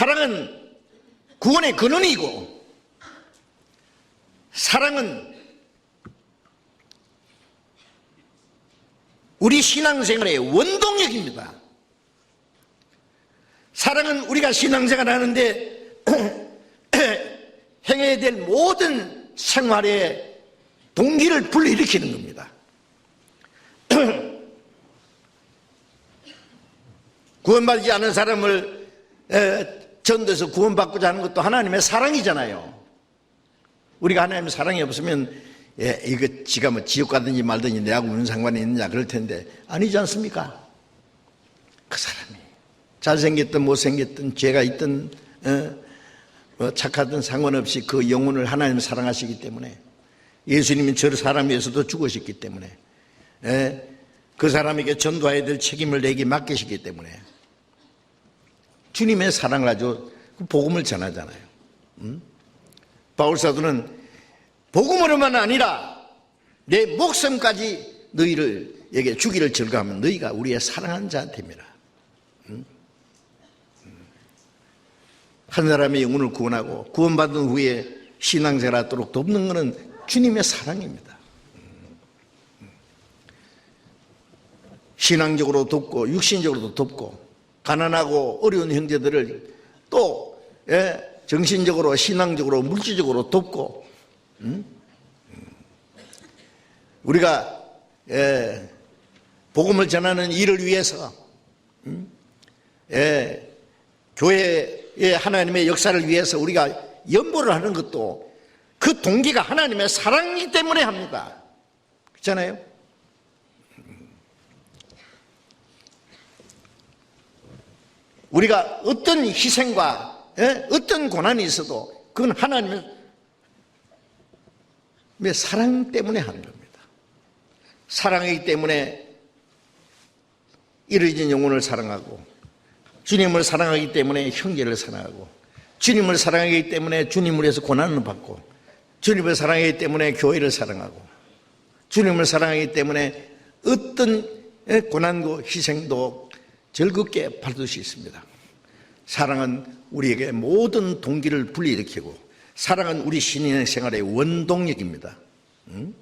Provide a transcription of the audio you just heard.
사랑은 구원의 근원이고 사랑은 우리 신앙생활의 원동력입니다. 사랑은 우리가 신앙생활 하는데 행해야 될 모든 생활의 동기를 불러일으키는 겁니다. 구원받지 않은 사람을 에, 전도해서 구원받고자 하는 것도 하나님의 사랑이잖아요. 우리가 하나님의 사랑이 없으면 예, 이거 지가 뭐 지옥 가든지 말든지 내하고 무슨 상관이 있느냐 그럴 텐데 아니지 않습니까? 그 사람이 잘생겼든 못생겼든 죄가 있든 어, 뭐 착하든 상관없이 그 영혼을 하나님 사랑하시기 때문에 예수님은 저 사람 위해서도 죽으셨기 때문에 예, 그 사람에게 전도해야 될 책임을 내게 맡기시기 때문에 주님의 사랑을 가지고 그 복음을 전하잖아요. 음? 바울 사도는 복음으로만 아니라 내 목숨까지 너희를 에게 주기를 즐거하면 너희가 우리의 사랑한 자됨이라. 음? 한 사람의 영혼을 구원하고 구원받은 후에 신앙생활 하도록 돕는 것은 주님의 사랑입니다. 신앙적으로 돕고 육신적으로도 돕고 가난하고 어려운 형제들을 또 예, 정신적으로 신앙적으로 물질적으로 돕고 음? 우리가 예, 복음을 전하는 일을 위해서 음? 예, 교회의 하나님의 역사를 위해서 우리가 연보를 하는 것도 그 동기가 하나님의 사랑이기 때문에 합니다. 그렇잖아요? 우리가 어떤 희생과 예? 어떤 고난이 있어도 그건 하나님의 사랑 때문에 하는 겁니다. 사랑이기 때문에 이루어진 영혼을 사랑하고 주님을 사랑하기 때문에 형제를 사랑하고 주님을 사랑하기 때문에 주님을 위해서 고난을 받고 주님을 사랑하기 때문에 교회를 사랑하고 주님을 사랑하기 때문에 어떤 고난과 희생도 즐겁게 받을 수 있습니다. 사랑은 우리에게 모든 동기를 불러일으키고 사랑은 우리 신인의 생활의 원동력입니다. 응?